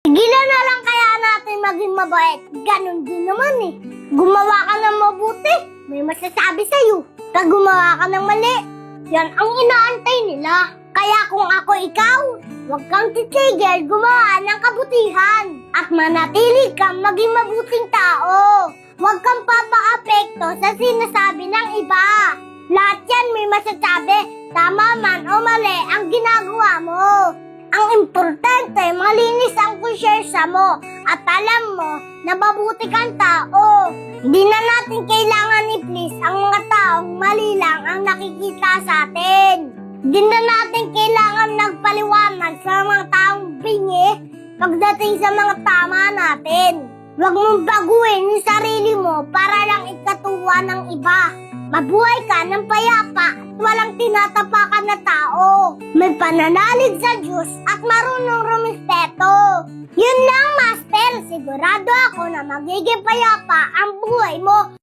Tigilan na lang kaya natin maging mabait. Ganon din naman eh. Gumawa ka ng mabuti, may masasabi sa'yo. Pag gumawa ka ng mali, yan ang inaantay nila. Kaya kung ako ikaw, huwag kang titigil gumawa ng kabutihan at manatili kang maging mabuting tao. Huwag kang papaapekto sa sinasabi ng iba. Lahat yan may masasabi, tama man o mali ang ginagawa mo. Ang importante, malinis konsyensya mo at alam mo na mabuti kang tao. Hindi na natin kailangan i-please ang mga taong mali lang ang nakikita sa atin. Hindi na natin kailangan nagpaliwanag sa mga taong bingi pagdating sa mga tama natin. Huwag mong baguhin yung sarili mo para lang ikatuwa ng iba. Mabuhay ka ng payapa at walang tinatapakan na tao. May pananalig sa Diyos at marunong rumispeto. Yun lang, Master. Sigurado ako na magiging payapa ang buhay mo